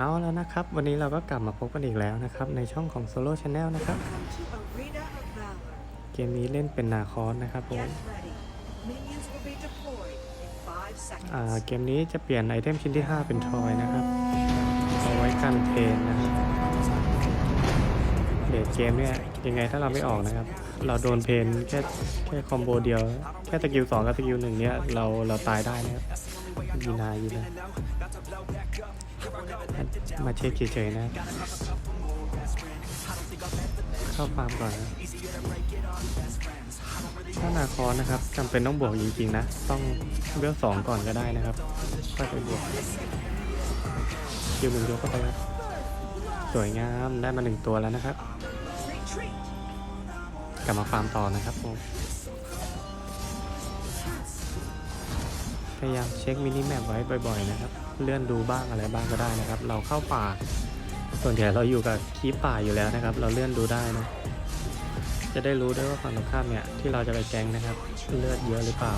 เอาแล้วนะครับ วันนี้เราก็กลับมาพบกันอีกแล้วนะครับ ในช่องของ Solo Channel นะครับ เกมนี้เล่นเป็นนาคอสนะครับผมเกมนี้จะเปลี่ยนไอเทมชิ้นที่ 5 เป็นทอยนะครับ เอาไว้กันเพนนะครับเดทเกมเนี่ยยังไงถ้าเราไม่ออกนะครับ เราโดนเพนแค่แค่คอมโบเดียว แค่สกิล2กับสกิลหนึ่งเนี่ยเราเราตายได้นะครับยีนายีนา มาเช็คเฉยๆนะ เข้าฟาร์มก่อนนะถ้านาคอนนะครับจำเป็นต้องบวกจริงๆนะ ต้องเวลสองก่อนก็ได้นะครับค่อยไปบวกคิวหนึ่งยกเข้าไปครับสวยงามได้มาหนึ่งตัวแล้วนะครับ กลับมาฟาร์มต่อนะครับผม พยายามเช็คมินิแมปไว้บ่อยๆนะครับ เลื่อนดูบ้างอะไรบ้างก็ได้นะครับ เราเข้าป่า ส่วนใหญ่เราอยู่กับคีปป่าอยู่แล้วนะครับ เราเลื่อนดูได้นะ จะได้รู้ด้วยว่าฝั่งตรงข้ามเนี่ยที่เราจะไปแกงนะครับ เลือดเยอะหรือเปล่า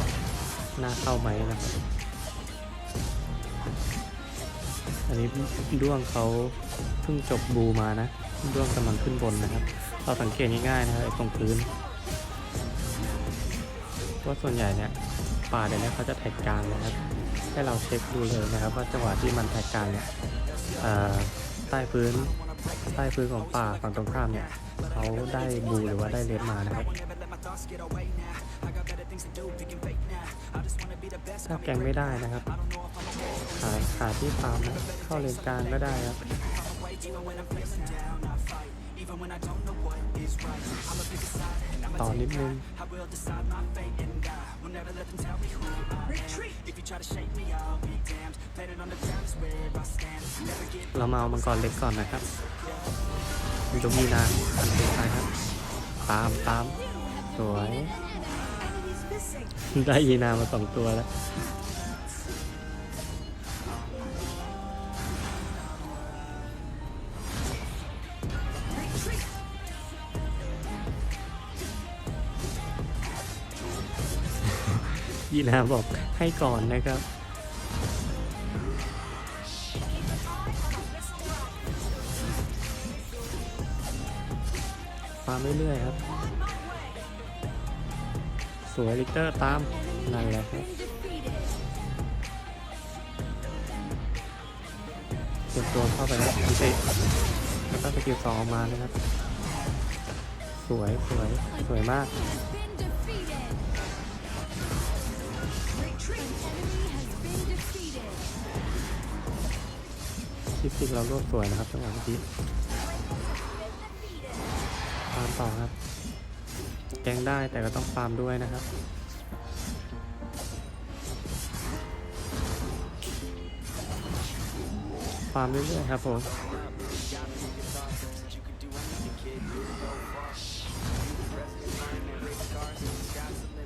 น่าเข้าไหมนะครับ อันนี้ด้วงเขาเพิ่งจบบูมานะ ด้วงกำลังขึ้นบนนะครับ เราสังเกตง่ายๆนะครับไอ้ตรงพื้นเพราส่วนใหญ่เนี่ย ป่าเดี๋ยวนี้เขาจะแท็กกลางนะครับ ให้เราเช็คดูเลยนะครับว่าจังหวะที่มันแท็กกลางเนี่ยใต้พื้นใต้พื้นของป่าฝั่งตรงข้ามเนี่ยเขาได้บูหรือว่าได้เลนมานะครับถ้าแกงไม่ได้นะครับหาหาที่ฟาร์มนะเข้าเลนกลางก็ได้ครับ ต่อนิดนึง Retreat. เรามาเอามังกรเล็กก่อนนะครับมีตรงนี้นะอันสุดท้ายครับ ตามตามสวย Enemies missing. ได้ยีนามาสองตัวแล้ว ยีนาบอกให้ก่อนนะครับฟามเรื่อยๆครับ สวยลิกเตอร์ตาม นั่นแหละครับเตรียมตัวเข้าไปแล้วพิเศษแล้วก็สกิลสองออกมานะครับ สวยสวยสวยมาก คิดสิเรารวบสวยนะครับจังหวะเมื่อกี้ฟาร์มต่อครับ แกงได้แต่ก็ต้องฟาร์มด้วยนะครับฟาร์มเรื่อยๆครับผม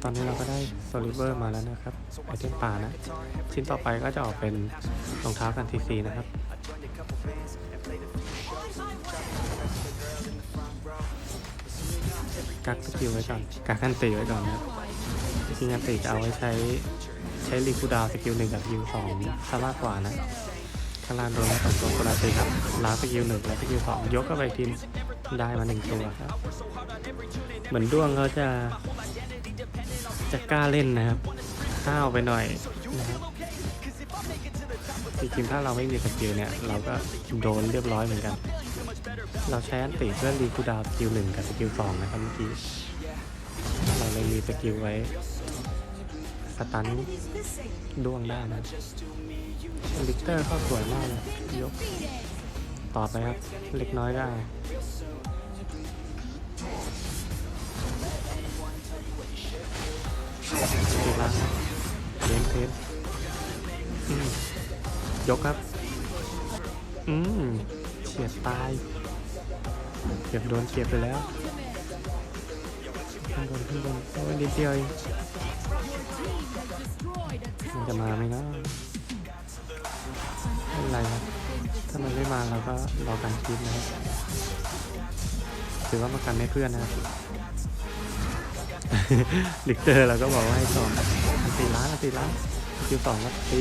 ตอนนี้เราก็ได้โซลิเวอร์มาแล้วนะครับไอเทมป่านะ ชิ้นต่อไปก็จะออกเป็นรองเท้ากันทีซีนะครับ กักสกิลไว้ก่อน กักกันตีไว้ก่อนนะครับจริงๆกันตีจะเอาไว้ใช้ใช้รีคูลดาวน์สกิลหนึ่งกับสกิลสองซะมากกว่านะข้างล่างโดนแล้วสองตัวคนละตีครับล้างสกิลหนึ่งและสกิลสองยกเข้าไปทีมได้มาหนึ่งตัวครับ เหมือนด้วงเขาจะจะกล้าเล่นนะครับห้าวไปหน่อยนะครับจ ริงๆถ้าเราไม่มีสกิลเนี่ย เราก็โดนเรียบร้อยเหมือนกัน เราใช้อันติเพื่อรีคูดาวสกิลหนึ่งกับสกิลสองนะครับเมื่อกี้ เราเลยมีสกิลไว้ สตันด้วงได้นะลิกเตอร์เข้าสวยมากเลยยกต่อไปครับ เล็กน้อยได้ตีล้างครับเลนเทสอืม ยกครับ อืมเฉียดตาย เก็บโดนเก็บไปแล้วขึ้นบนขึ้นบนโอ้ยนิดเดียวเองมันจะมาไหมนะไม่เป็นไรครับ ถ้ามันไม่มาเราก็รอการคิดนะครับถือว่ามากันให้เพื่อนนะครับลิกเตอร์เราก็บอกว่าให้สองอันตีล้านอันตีล้านคิวสองก็ตี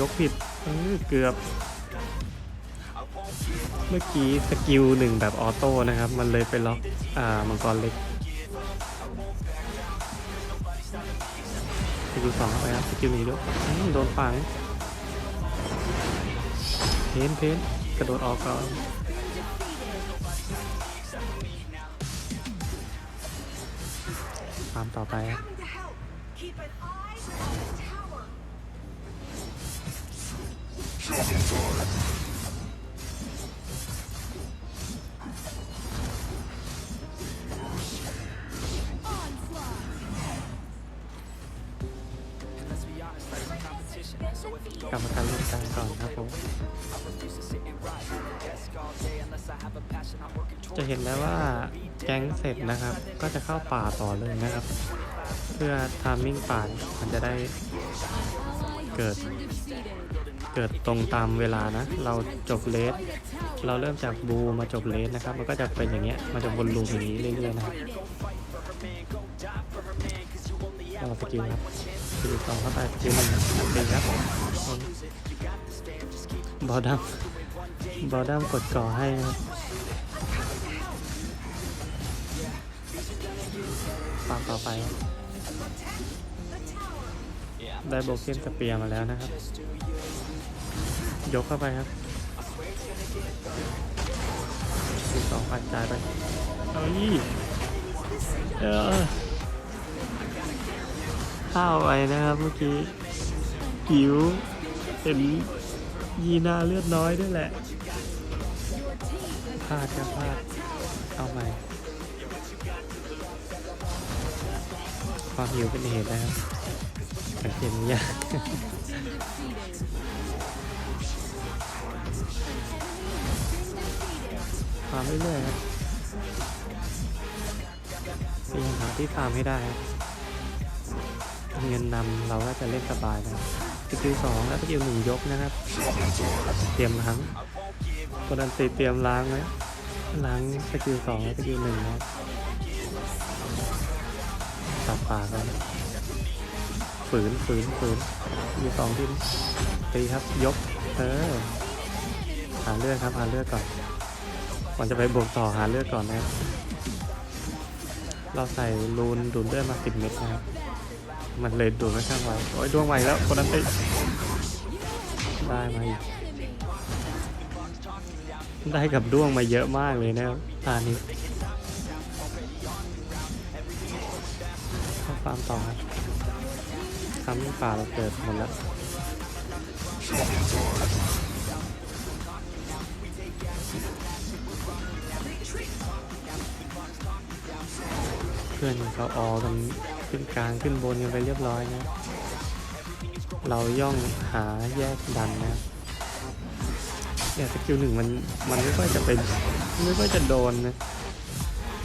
ยกผิดเออเกือบ เมื่อกี้สกิลหนึ่งแบบออโต้นะครับ มันเลยไปล็อกอ่ามังกรเล็กสกิลสองเข้าไปครับสกิลหนี้ด้วยโดนฝังเพนเพนกระโดดออกก่อนตามต่อไป จะเห็นได้ว่าแก๊งเสร็จนะครับ ก็จะเข้าป่าต่อเลยนะครับ เพื่อทามมิ่งป่ามันจะได้เกิด เกิดตรงตามเวลานะ เราจบเลสเราเริ่มจากบูมาจบเลสนะครับ มันก็จะเป็นอย่างเงี้ยมันจะวนลูปอย่างนี้เรื่อยๆนะครับเราสกิลครับสกิลสองเข้าไปสกิลหนึ่งตีครับบอดัมบอดัมกดก่อให้นะครับ ตามต่อไป ได้โบเกนสเปียมาแล้วนะครับ ยกเข้าไปครับสิบสองพันจ่ายไปเอายี่เออข้าวไปนะครับเมื่อกี้หิวเห็นยีนาเลือดน้อยด้วยแหละพลาดครับพลาด เอาใหม่ ความหิวเป็นเหตุนะครับสังเกตยากฟาร์มเรื่อยๆครับพยายามหาที่ฟาร์มให้ได้ครับเงินนำเราก็จะเล่นสบายนะครับสกิลสองแล้วสกิลหนึ่งยกนะครับ เตรียมล้างคนอันตีเตรียมล้างไว้ล้างสกิลสองแล้วสกิลหนึ่งครับ ตัดปากกันฝืนฝืนฝืนมีสองทีมตีครับยกเออหาเลือดครับหาเลือดก่อนก่อนจะไปบวกต่อหาเลือดก่อนนะครับเราใส่รูนดูดเลือดมาสิบเม็ดนะครับมันเลยดูดไม่ข้างไวโอ้ยดวงใหม่แล้วคนนั้นติได้มาอีกได้กับด้วงมาเยอะมากเลยนะครับตานี้ ต่อครับทำให้ป่าเราเกิดหมดแล้วเพื่อนเขาออกันขึ้นกลางขึ้นบนกันไปเรียบร้อยนะ เราย่องหาแยกดันนะเนี่ยสกิลหนึ่งมันมันไม่ค่อยจะเป็นไม่ค่อยจะโดนนะ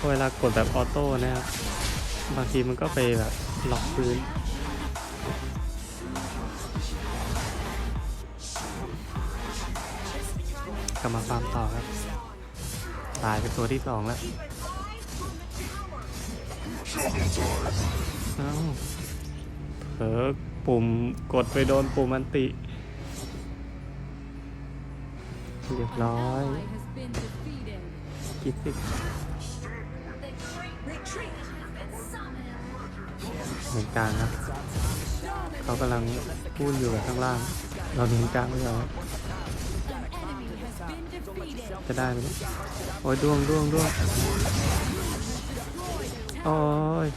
เวลากดแบบออโต้นะครับบางทีมันก็ไปแบบ ล็อกพื้น กลับมาฟาร์มต่อครับ ตายเป็นตัวที่สองแล้วเอ้าเผลอปุ่มกดไปโดนปุ่มอันติ เรียบร้อยกิดสิ เหมือนกลางครับเขากำลังพูดอยู่กับข้างล่าง เราเน้นกลางไม่เอาจะได้ไหมโอ้ยดวงดวงดวงโอ้ย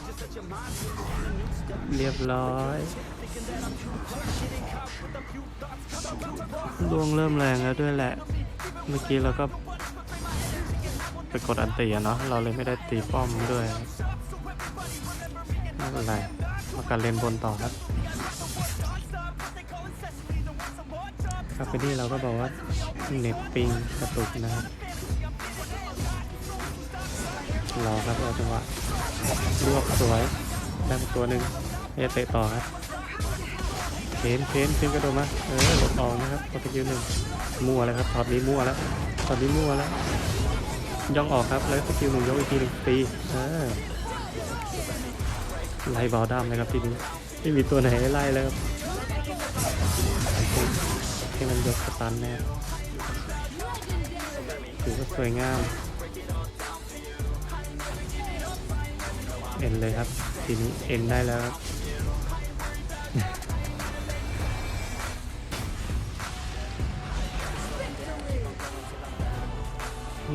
เรียบร้อยดวงเริ่มแรงแล้วด้วยแหละ เมื่อกี้เราก็ไปกดอันตีอะเนาะ เราเลยไม่ได้ตีป้อมด้วย ไม่เป็นไรมาการเล่นบนต่อครับครับไปนี่เราก็บอกว่าเน็ตปิงกระตุกนะครับรอครับรอจังหวะรวบสวยได้มาตัวหนึ่งเอะเตะต่อครับเพนเพนเพนกระโดดมาเออหลบออกนะครับตัวสกิลหนึ่งมั่วแล้วครับถอดนี้มั่วแล้วถอดนี้มั่วแล้วย่องออกครับแล้วสกิลหนึ่งยกอีกทีหนึ่งตีเออ ไล่บอลดัมนะครับทีนี้ไม่มีตัวไหนไล่แล้วครับให้มันยกสตันแน่ถือก็สวยงามเอ็นเลยครับทีนี้เอ็นได้แล้วครับ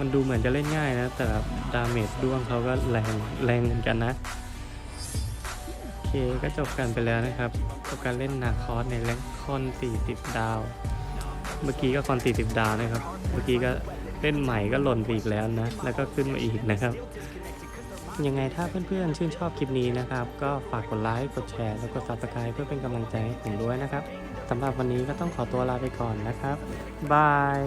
มันดูเหมือนจะเล่นง่ายนะ แต่ดาเมจด้วงเขาก็แรงแรงเหมือนกันนะ ก็จบกันไปแล้วนะครับกับการเล่นนาคอสในแรงคอน 40 ดาว เมื่อกี้ก็คอน 40 ดาวนะครับ เมื่อกี้ก็เล่นใหม่ก็หล่นไปอีกแล้วนะ แล้วก็ขึ้นมาอีกนะครับ ยังไงถ้าเพื่อนๆ ชื่นชอบคลิปนี้นะครับ ก็ฝากกดไลค์ กดแชร์ แล้วก็ subscribe เพื่อเป็นกำลังใจให้ผมด้วยนะครับสำหรับวันนี้ก็ต้องขอตัวลาไปก่อนนะครับบาย